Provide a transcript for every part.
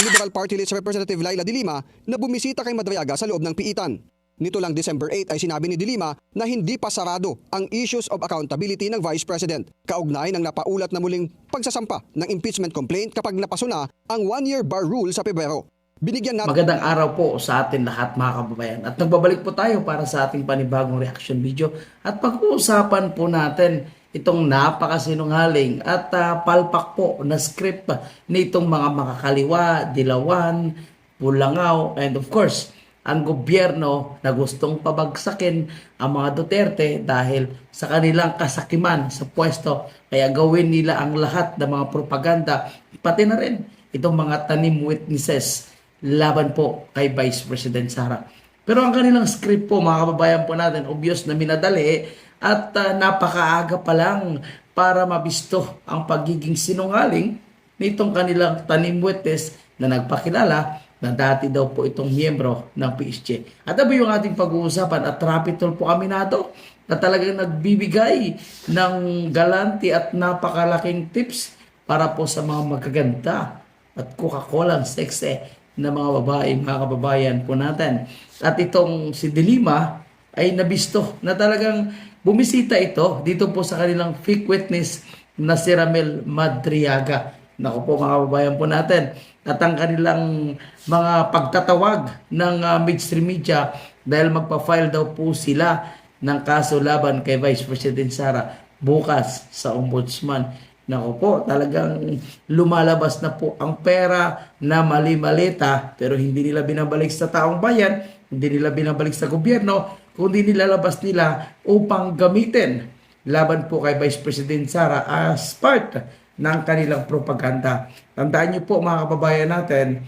ng Liberal Party List Representative Laila De Lima na bumisita kay Madriaga sa loob ng piitan. Nito lang December 8 ay sinabi ni De Lima na hindi pa sarado ang issues of accountability ng Vice President. Kaugnay ng napaulat na muling pagsasampa ng impeachment complaint kapag napasuna ang one-year bar rule sa Pebrero. Binigyan natin Magandang araw po sa atin lahat mga kababayan. At nagbabalik po tayo para sa ating panibagong reaction video. At pag-uusapan po natin itong napakasinungaling at ah, palpak po na script nitong mga makakaliwa, dilawan, pulangaw, and of course, ang gobyerno na gustong pabagsakin ang mga Duterte dahil sa kanilang kasakiman sa pwesto. Kaya gawin nila ang lahat ng mga propaganda, pati na rin itong mga tanim witnesses laban po kay Vice President Sara. Pero ang kanilang script po, mga kababayan po natin, obvious na minadali at ah, napakaaga pa lang para mabisto ang pagiging sinungaling nitong kanilang tanim witness na nagpakilala na dati daw po itong miyembro ng PSG. At ano yung ating pag-uusapan at rapitol po aminado na talagang nagbibigay ng galanti at napakalaking tips para po sa mga magaganda at Coca-Cola sexy na mga babae, mga kababayan po natin. At itong si Dilima ay nabisto na talagang bumisita ito dito po sa kanilang fake witness na si Ramel Madriaga. Naku po mga kababayan po natin. At ang kanilang mga pagtatawag ng uh, mainstream media dahil magpa-file daw po sila ng kaso laban kay Vice President Sara bukas sa Ombudsman. Nako po, talagang lumalabas na po ang pera na mali-malita pero hindi nila binabalik sa taong bayan, hindi nila binabalik sa gobyerno, kundi nilalabas nila upang gamitin laban po kay Vice President Sara as part ng kanilang propaganda. Tandaan niyo po mga kababayan natin,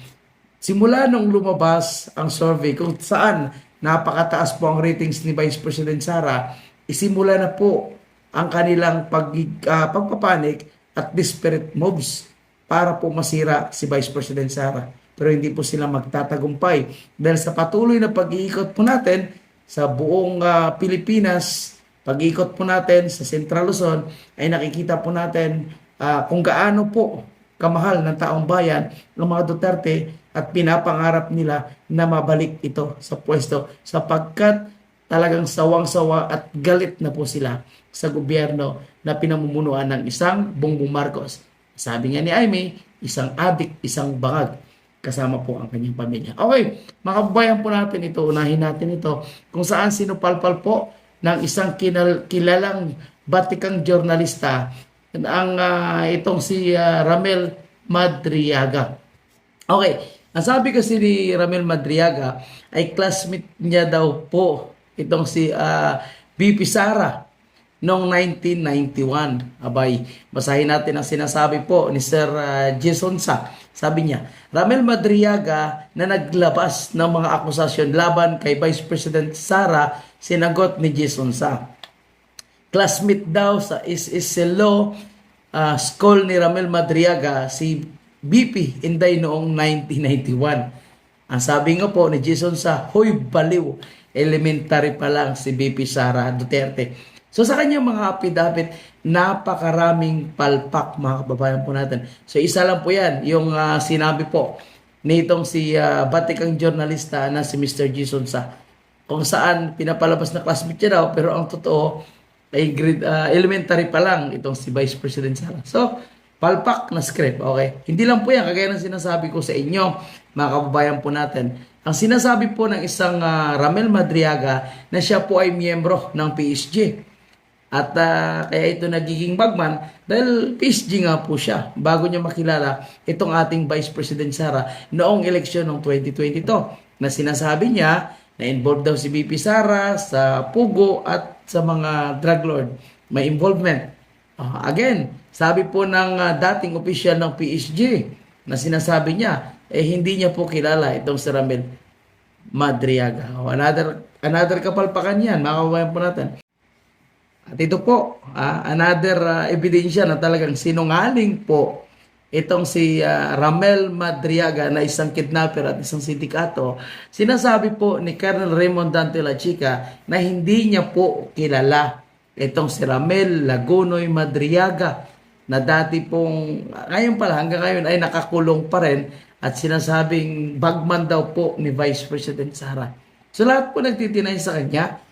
simula nung lumabas ang survey kung saan napakataas po ang ratings ni Vice President Sara, isimula na po ang kanilang pag, ah, pagpapanik at desperate moves para po masira si Vice President Sara. Pero hindi po sila magtatagumpay dahil sa patuloy na pag-iikot po natin sa buong ah, Pilipinas, pag-iikot po natin sa Central Luzon, ay nakikita po natin ah, kung gaano po kamahal ng taong bayan ng mga Duterte at pinapangarap nila na mabalik ito sa pwesto sapagkat talagang sawang-sawa at galit na po sila sa gobyerno na pinamumunuan ng isang Bongbong Marcos. Sabi nga ni Aimee, isang adik, isang bangag kasama po ang kanyang pamilya. Okay, mga kababayan po natin ito, unahin natin ito, kung saan sinupalpal po ng isang kinal- kilalang batikang journalista ang ah, itong si ah, Ramel Madriaga. Okay, ang sabi kasi ni Ramel Madriaga ay classmate niya daw po itong si ah, BP Sara noong 1991. Abay, basahin natin ang sinasabi po ni Sir ah, Jason Sa. Sabi niya, Ramel Madriaga na naglabas ng mga akusasyon laban kay Vice President Sara, sinagot ni Jason Sa. Classmate daw sa SSL Law ah, School ni Ramel Madriaga, si BP Inday noong 1991. Ang sabi nga po ni Jason sa, Hoy baliw, elementary pa lang si BP Sara Duterte. So sa kanyang mga affidavit, napakaraming palpak mga kababayan po natin. So isa lang po yan, yung ah, sinabi po nitong si ah, batikang journalista na si Mr. Jason sa kung saan pinapalabas na classmate niya daw pero ang totoo ay grade, ah, elementary pa lang itong si Vice President Sara. So, palpak na script, okay? Hindi lang po yan, kagaya ng sinasabi ko sa inyo, mga kababayan po natin. Ang sinasabi po ng isang ah, Ramel Madriaga na siya po ay miyembro ng PSG. At ah, kaya ito nagiging bagman dahil PSG nga po siya bago niya makilala itong ating Vice President Sara noong eleksyon ng 2022 na sinasabi niya na involved daw si BP Sara sa Pugo at sa mga drug lord. May involvement. Ah, again, sabi po ng ah, dating opisyal ng PSG na sinasabi niya, eh hindi niya po kilala itong si Ramel Madriaga. Oh, another, another kapalpakan yan, mga kababayan po natin. At ito po, ah, another ah, ebidensya na talagang sinungaling po itong si ah, Ramel Madriaga na isang kidnapper at isang sindikato. Sinasabi po ni Colonel Raymond Dante La Chica na hindi niya po kilala itong si Ramel Lagunoy Madriaga na dati pong, ngayon pala hanggang ngayon ay nakakulong pa rin at sinasabing bagman daw po ni Vice President Sara. So lahat po nagtitinay sa kanya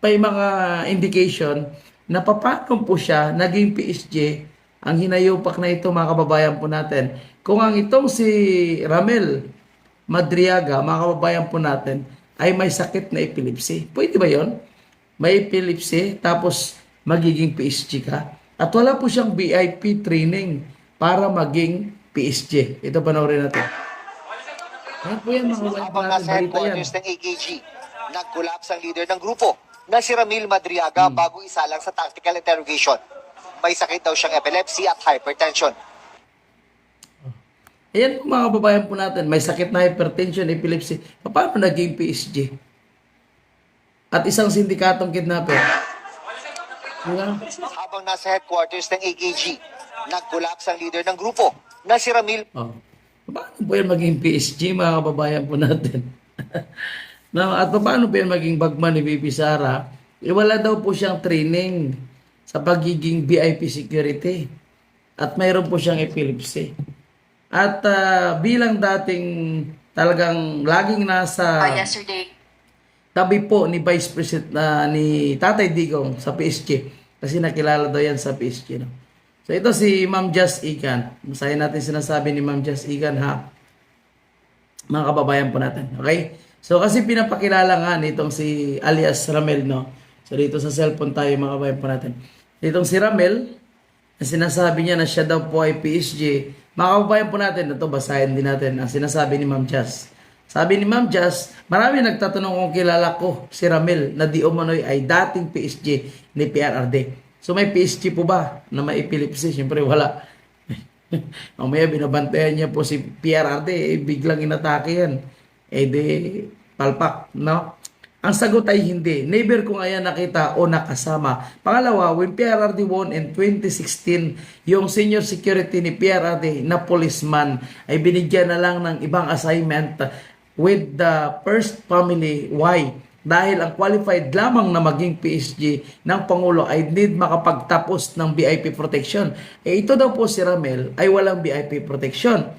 may mga indication na paano po siya naging PSG ang hinayupak na ito mga kababayan po natin. Kung ang itong si Ramel Madriaga, mga kababayan po natin, ay may sakit na epilepsy. Pwede ba yon? May epilepsy, tapos magiging PSG ka. At wala po siyang VIP training para maging PSG. Ito panoorin natin. Ayan po yan, mga kababayan natin. nasa headquarters ng AKG, nag-collapse ang leader ng grupo na si Ramil Madriaga Hmm. bago isalang sa tactical interrogation. May sakit daw siyang epilepsy at hypertension. Ayan po mga kababayan po natin, may sakit na hypertension, epilepsy. Paano naging PSG? At isang sindikatong kidnapper. Diba? Habang nasa headquarters ng AKG, nag-collapse ang leader ng grupo na si Ramil Oh. Paano po yan maging PSG, mga kababayan po natin? no, at paano po yan maging bagman ni Bibi Sara? Eh, wala daw po siyang training sa pagiging VIP security. At mayroon po siyang epilepsy. At ah, bilang dating talagang laging nasa Uh, yesterday, tabi po ni Vice President na ni Tatay Digong sa PSG kasi nakilala daw yan sa PSG no. So ito si Ma'am Just Ikan. Masaya natin sinasabi ni Ma'am Just Ikan ha. Mga kababayan po natin. Okay? So kasi pinapakilala nga nitong si alias Ramel no. So dito sa cellphone tayo mga kababayan po natin. Ditong si Ramel na sinasabi niya na siya daw po ay PSG. Mga kababayan po natin, ito basahin din natin ang sinasabi ni Ma'am Just. Sabi ni Ma'am Just, marami nagtatanong kung kilala ko si Ramel na di umano'y ay dating PSG ni PRRD. So may PSG po ba na may epilepsy? Siyempre wala. Mamaya binabantayan niya po si PRRD, eh, biglang inatake yan. Eh di, palpak, no? Ang sagot ay hindi. Never ko ngayon nakita o nakasama. Pangalawa, when PRRD won in 2016, yung senior security ni PRRD na policeman ay binigyan na lang ng ibang assignment with the first family. Why? Dahil ang qualified lamang na maging PSG ng Pangulo ay need makapagtapos ng VIP protection. Eh ito daw po si Ramel ay walang VIP protection.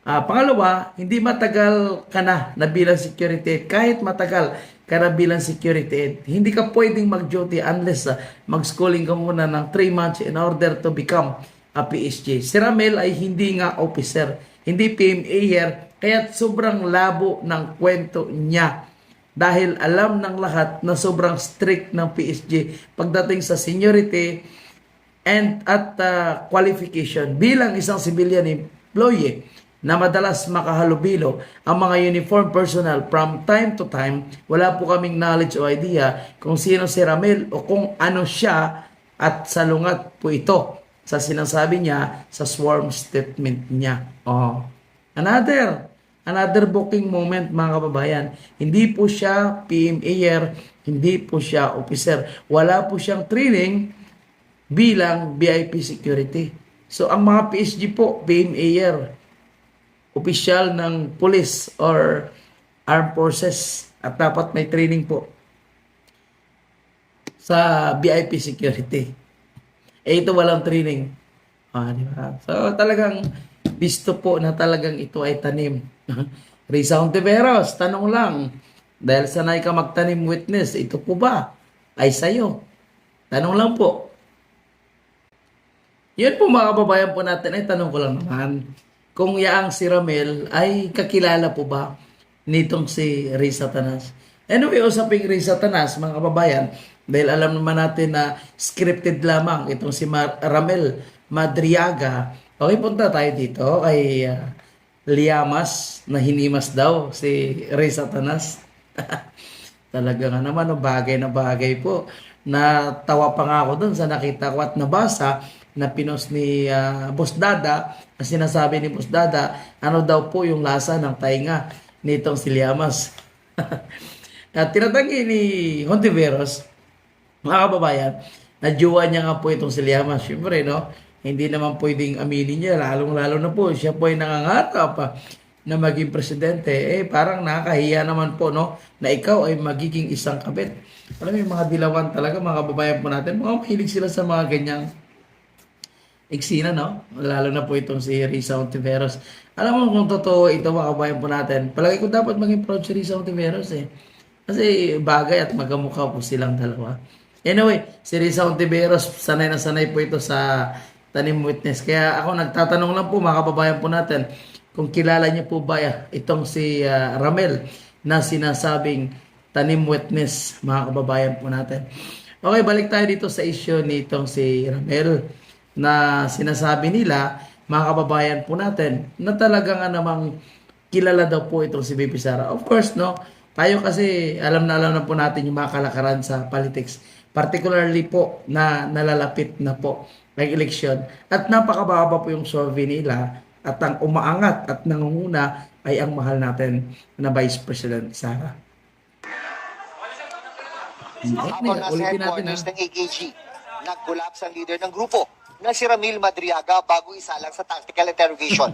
Ah, pangalawa, hindi matagal ka na na bilang security. Kahit matagal ka na bilang security, hindi ka pwedeng mag-duty unless ah, mag-schooling ka muna ng 3 months in order to become a PSG. Si Ramel ay hindi nga officer, hindi PMA here, kaya sobrang labo ng kwento niya. Dahil alam ng lahat na sobrang strict ng PSG pagdating sa seniority, and at uh, qualification bilang isang civilian employee na madalas makahalubilo ang mga uniform personnel from time to time, wala po kaming knowledge o idea kung sino si Ramel o kung ano siya at salungat po ito sa sinasabi niya sa sworn statement niya. Oh. Another, another booking moment mga kababayan. Hindi po siya PMAer, hindi po siya officer. Wala po siyang training bilang VIP security. So ang mga PSG po, PMAer, opisyal ng police or armed forces at dapat may training po sa VIP security. Eh ito walang training. Ah, di ba? So talagang bisto po na talagang ito ay tanim. Risa Ontiveros, tanong lang. Dahil sanay ka magtanim witness, ito po ba ay sayo? Tanong lang po. Yan po mga kababayan po natin, ay tanong ko lang naman. Kung yaang si Ramel ay kakilala po ba nitong si Ray Satanas? Anyway, usaping Ray Satanas, mga kababayan, dahil alam naman natin na scripted lamang itong si Mar- Ramel Madriaga. Okay, punta tayo dito kay ah, Liamas na hinimas daw si Ray Satanas. Talaga nga naman, no, bagay na bagay po. Natawa pa nga ako dun sa nakita ko at nabasa na pinos ni ah, Boss Dada, na sinasabi ni Boss Dada, ano daw po yung lasa ng tainga nitong si Liamas. at tinatanggi ni Hontiveros, mga kababayan, na jowa niya nga po itong si Liamas. Siyempre, no? Hindi naman pwedeng aminin niya, lalong-lalo na po, siya po ay nangangarap pa na maging presidente. Eh, parang nakakahiya naman po, no? Na ikaw ay magiging isang kabit. Alam mo, yung mga dilawan talaga, mga kababayan po natin, mga mahilig sila sa mga ganyang Eksina, no? Lalo na po itong si Risa Ontiveros. Alam mo kung totoo ito, mga kabayan po natin, palagi ko dapat maging proud si Risa Ontiveros eh. Kasi bagay at magkamukha po silang dalawa. Anyway, si Risa Ontiveros, sanay na sanay po ito sa tanim witness. Kaya ako nagtatanong lang po, mga kababayan po natin, kung kilala niyo po ba itong si ah, Ramel na sinasabing tanim witness, mga kababayan po natin. Okay, balik tayo dito sa issue nitong si Ramel na sinasabi nila, mga kababayan po natin, na talaga nga namang kilala daw po itong si BP Sara. Of course, no? Tayo kasi alam na alam na po natin yung mga kalakaran sa politics. Particularly po na nalalapit na po ang eleksyon. At napakababa po yung survey nila at ang umaangat at nangunguna ay ang mahal natin na Vice President Sara. Habang nasa headquarters ng AKG, nag-collapse ang leader ng grupo na si Ramil Madriaga bago isalang sa tactical interrogation.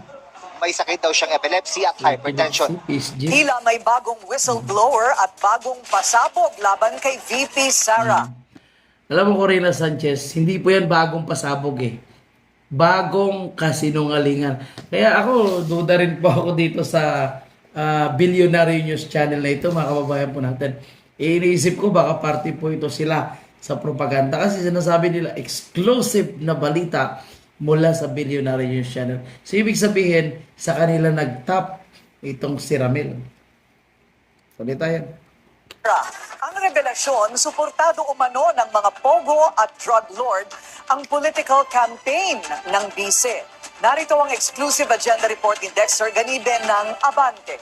May sakit daw siyang epilepsy at hypertension. Tila may bagong whistleblower at bagong pasabog laban kay VP Sara. Alam mo, Corina Sanchez, hindi po yan bagong pasabog eh. Bagong kasinungalingan. Kaya ako, duda rin po ako dito sa ah, Billionaire News Channel na ito, mga kababayan po natin. Eh, iniisip ko, baka party po ito sila sa propaganda. Kasi sinasabi nila, exclusive na balita mula sa Billionaire News Channel. So, ibig sabihin, sa kanila nag-top itong si Ramil. Salita yan. Ang revelasyon, suportado umano ng mga pogo at drug lord ang political campaign ng bise. Narito ang exclusive agenda report ni Dexter Ganibe ng Abante.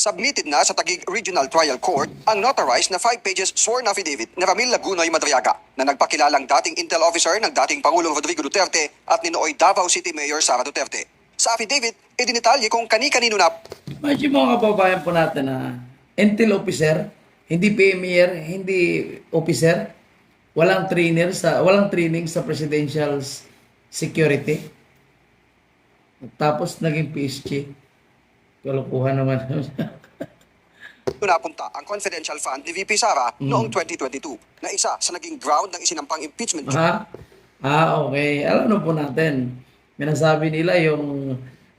Submitted na sa Taguig Regional Trial Court ang notarized na 5 pages sworn affidavit ni Ramil Lagunoy Madriaga na nagpakilalang dating intel officer ng dating Pangulong Rodrigo Duterte at ninooy Davao City Mayor Sara Duterte. Sa affidavit, idinitalye kung kani-kanino na Imagine mga kababayan po natin na intel officer, hindi PMER, hindi officer, walang trainer sa walang training sa presidential security. Tapos naging PSG. Kalokohan naman. napunta ang confidential fund ni VP Sara noong 2022 na isa sa naging ground ng isinampang impeachment ha? Ah, okay. Alam na po natin. May nasabi nila yung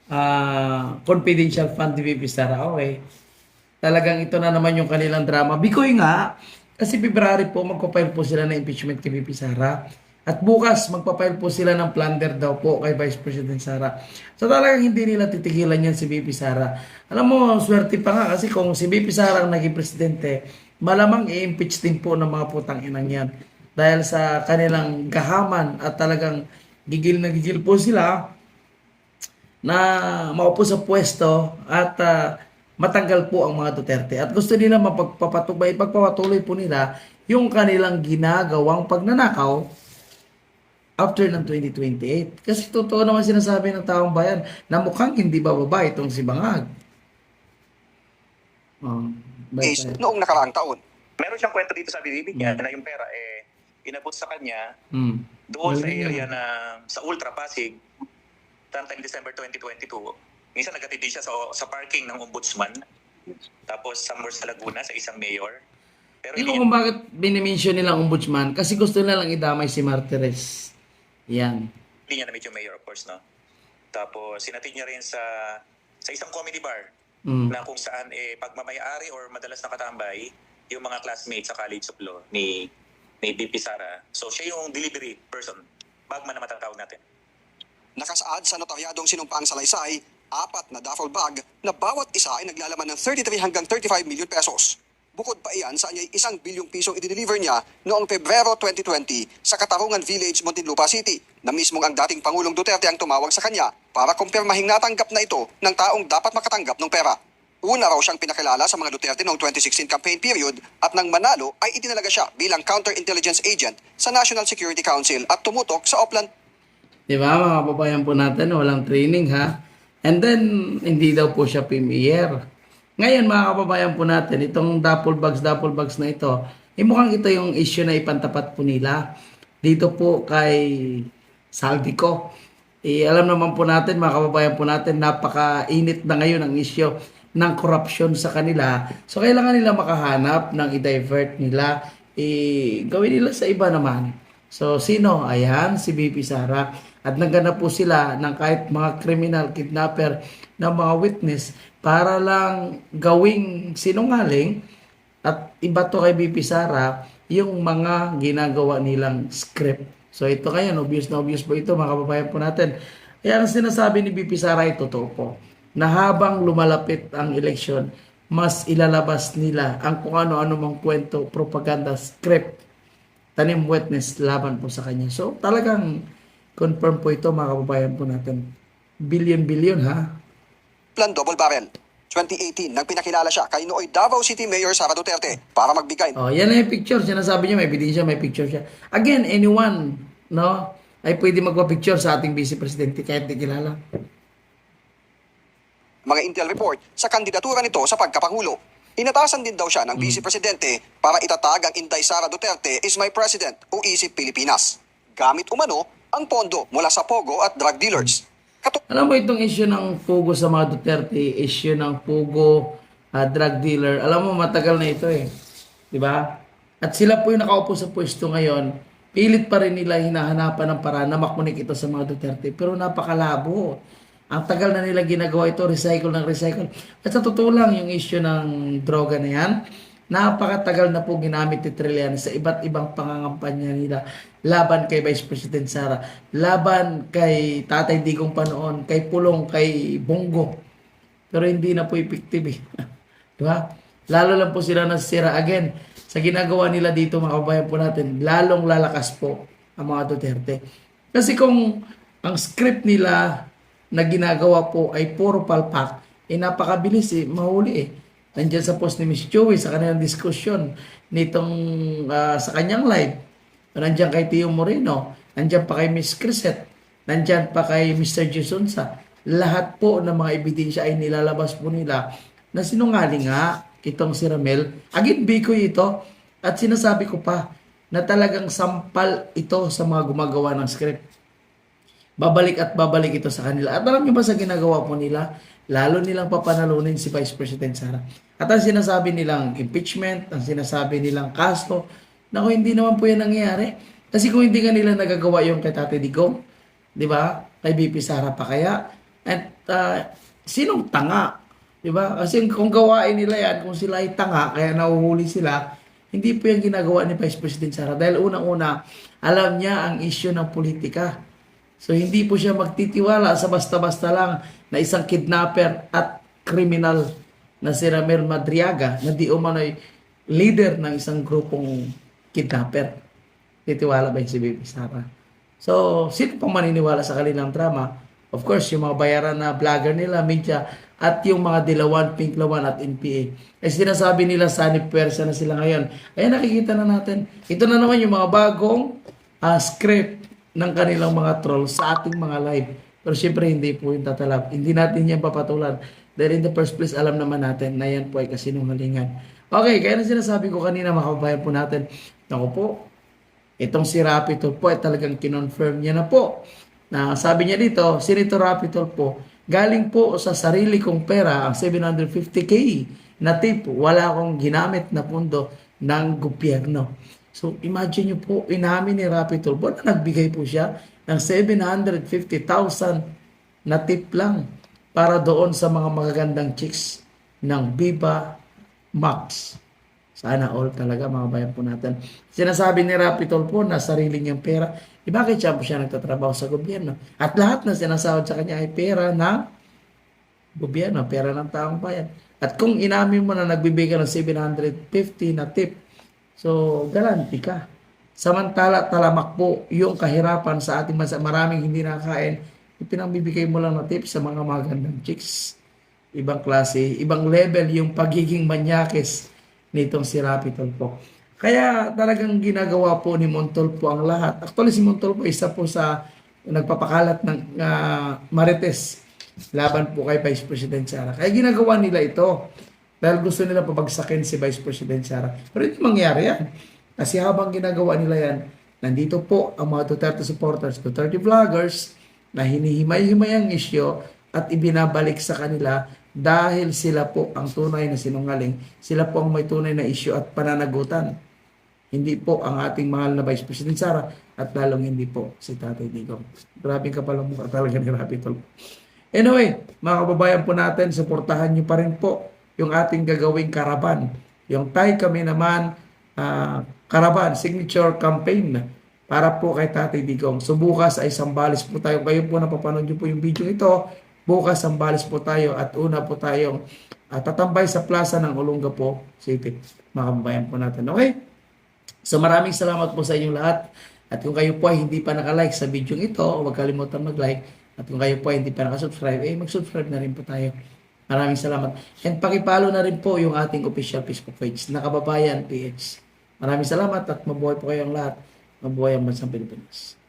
ah, confidential fund ni VP Sara. Okay. Talagang ito na naman yung kanilang drama. Bikoy nga, kasi February po magpapile po sila ng impeachment kay VP Sara. At bukas magpapile po sila ng plunder daw po kay Vice President Sara. So talagang hindi nila titigilan yan si VP Sara. Alam mo, swerte pa nga kasi kung si VP Sara ang naging presidente, malamang i-impeach din po ng mga putang inang yan. Dahil sa kanilang gahaman at talagang gigil na gigil po sila na maupo sa pwesto at ah, matanggal po ang mga Duterte. At gusto nila mapagpapatuloy, pagpapatuloy po nila yung kanilang ginagawang pagnanakaw after ng 2028. Kasi totoo naman sinasabi ng taong bayan na mukhang hindi bababa itong si Bangag. Oh, basta- noong nakaraang taon. meron siyang kwento dito sa bibig niya na yung pera eh inabot sa kanya Hmm. doon sa Galing area na sa Ultra Pasig sometime December 2022. Minsan nagatindi siya sa, sa parking ng ombudsman. Tapos somewhere sa Laguna sa isang mayor. Pero Hindi ko kung bakit binimension nilang ombudsman kasi gusto nila lang idamay si Martires. Yan. hindi niya na-meet yung mayor of course no. Tapos sinatid niya rin sa sa isang comedy bar Mm. na kung saan eh pagmamayari or madalas nakatambay yung mga classmates sa College of Law ni ni BP Sara. So siya yung delivery person. Bagman na matatawag natin. Nakasaad sa notaryadong sinumpaang salaysay, apat na duffel bag na bawat isa ay naglalaman ng 33 hanggang 35 milyon pesos. Bukod pa iyan sa anya'y isang bilyong pisong i-deliver niya noong Pebrero 2020 sa Katarungan Village, Muntinlupa City na mismong ang dating Pangulong Duterte ang tumawag sa kanya para kumpirmahing natanggap na ito ng taong dapat makatanggap ng pera. Una raw siyang pinakilala sa mga Duterte noong 2016 campaign period at nang manalo ay itinalaga siya bilang counterintelligence agent sa National Security Council at tumutok sa Oplan Di ba, mga kababayan po natin, walang training ha. And then, hindi daw po siya premier. Ngayon, mga kababayan po natin, itong duffel bags, duffel bags na ito, eh mukhang ito yung issue na ipantapat po nila. Dito po kay Saldico. Eh, alam naman po natin, mga kababayan po natin, napakainit na ngayon ang issue ng corruption sa kanila. So, kailangan nila makahanap ng i-divert nila eh, gawin nila sa iba naman. So, sino? Ayan, si BP Sara. At nagganap po sila ng kahit mga criminal, kidnapper, ng mga witness para lang gawing sinungaling at iba to kay BP Sara yung mga ginagawa nilang script. So ito kaya, obvious na obvious po ito mga kababayan po natin. Kaya ang sinasabi ni BP Sara ay totoo po na habang lumalapit ang eleksyon, mas ilalabas nila ang kung ano-ano mang kwento, propaganda, script, tanim witness laban po sa kanya. So talagang confirm po ito mga kababayan po natin. Billion-billion ha. Plan double barrel. 2018 nang pinakilala siya kay nooy Davao City Mayor Sara Duterte para magbigay Oh, yan na yung picture. Sinasabi niya, may ebidensya, may picture siya. Again, anyone, no, ay pwede magpa-picture sa ating vice presidente kahit di kilala. mga intel report sa kandidatura nito sa pagkapangulo. Inatasan din daw siya ng Vice Presidente para itatag ang Inday Sara Duterte is my president o isip Pilipinas. Gamit umano ang pondo mula sa Pogo at drug dealers. Alam mo itong issue ng Pugo sa mga Duterte, issue ng Pugo ah, drug dealer. Alam mo matagal na ito eh. 'Di ba? At sila po yung nakaupo sa pwesto ngayon, pilit pa rin nila hinahanapan ng paraan na makunik ito sa mga Duterte. Pero napakalabo. Ang tagal na nila ginagawa ito, recycle ng recycle. At sa totoo lang, yung issue ng droga na yan, napakatagal na po ginamit ni Trillanes sa iba't ibang pangangampanya nila laban kay Vice President Sara, laban kay Tatay Digong Panoon, kay Pulong, kay Bongo. Pero hindi na po effective eh. Di ba? Lalo lang po sila nasira again sa ginagawa nila dito mga kabayan po natin, lalong lalakas po ang mga Duterte. Kasi kung ang script nila na ginagawa po ay puro palpak, eh napakabilis eh, mahuli eh. Nandiyan sa post ni Miss Joey sa kanilang diskusyon nitong ah, sa kanyang live. Nandiyan kay Tio Moreno, nandiyan pa kay Miss Crisette, nandiyan pa kay Mr. Jesonsa. Lahat po ng mga ebidensya ay nilalabas po nila na sinungaling nga itong si Ramel. Agit Bikoy ito at sinasabi ko pa na talagang sampal ito sa mga gumagawa ng script babalik at babalik ito sa kanila. At alam niyo ba sa ginagawa po nila? Lalo nilang papanalunin si Vice President Sara. At ang sinasabi nilang impeachment, ang sinasabi nilang kaso, naku, hindi naman po yan nangyayari. Kasi kung hindi nga nila nagagawa yung kay Tate Digong, di ba? Kay BP Sara pa kaya? At ah, sinong tanga? Di ba? Kasi kung gawain nila yan, kung sila ay tanga, kaya nahuhuli sila, hindi po yung ginagawa ni Vice President Sara. Dahil unang-una, alam niya ang issue ng politika. So hindi po siya magtitiwala sa basta-basta lang na isang kidnapper at kriminal na si Ramel Madriaga na di umano'y leader ng isang grupong kidnapper. Titiwala ba yung si Baby Sara? So, sino pang maniniwala sa kanilang drama? Of course, yung mga bayaran na vlogger nila, media, at yung mga Dilawan, Pink Lawan at NPA. Eh sinasabi nila sa pwersa na sila ngayon. Ay nakikita na natin. Ito na naman yung mga bagong ah, script ng kanilang mga trolls sa ating mga live. Pero syempre hindi po yung tatalab. Hindi natin yan papatulan. Dahil in the first place, alam naman natin na yan po ay kasinungalingan. Okay, kaya na sinasabi ko kanina, mga kabayan po natin, ako po, itong si Rapitol po ay talagang kinonfirm niya na po. Na sabi niya dito, si Rito Rapitol po, galing po sa sarili kong pera, ang 750k na tip, wala akong ginamit na pundo ng gobyerno. So, imagine nyo po, inamin ni Rapi Tulfo na nagbigay po siya ng 750,000 na tip lang para doon sa mga magagandang chicks ng Viva Max. Sana all talaga mga bayan po natin. Sinasabi ni Rapi Tulfo na sarili niyang pera. Eh bakit siya po siya nagtatrabaho sa gobyerno? At lahat na sinasahod sa kanya ay pera ng gobyerno, pera ng taong bayan. At kung inamin mo na nagbibigay ng 750 na tip, So, garanti ka. Samantala, talamak po yung kahirapan sa ating bansa. Maraming hindi nakakain. Ipinambibigay mo lang na tips sa mga magandang chicks. Ibang klase, ibang level yung pagiging manyakis nitong si Rapi Tulfo. Kaya talagang ginagawa po ni Montolpo ang lahat. Actually, si Montolpo isa po sa nagpapakalat ng ah, Marites laban po kay Vice President Sara. Kaya ginagawa nila ito. Dahil gusto nila pabagsakin si Vice President Sara. Pero hindi mangyari yan. Kasi habang ginagawa nila yan, nandito po ang mga Duterte supporters, Duterte vloggers, na hinihimay-himay ang isyo at ibinabalik sa kanila dahil sila po ang tunay na sinungaling. Sila po ang may tunay na isyo at pananagutan. Hindi po ang ating mahal na Vice President Sara at lalong hindi po si Tatay Digong. Grabe ka pala mukha talaga ni Tol. Anyway, mga kababayan po natin, suportahan nyo pa rin po yung ating gagawing karaban. Yung Tay Kami Naman ah, Karaban Signature Campaign para po kay Tatay Digong. So bukas ay sambalis po tayo. Kayo po napapanood nyo po yung video ito. Bukas sambalis po tayo at una po tayong ah, tatambay sa plaza ng Olongapo City. Mga kababayan po natin. Okay? So maraming salamat po sa inyong lahat. At kung kayo po ay hindi pa nakalike sa video ito, huwag kalimutan mag-like. At kung kayo po ay hindi pa nakasubscribe, eh mag-subscribe na rin po tayo. Maraming salamat. And pakipalo na rin po yung ating official Facebook page, Nakababayan PH. Maraming salamat at mabuhay po kayong lahat. Mabuhay ang bansang Pilipinas.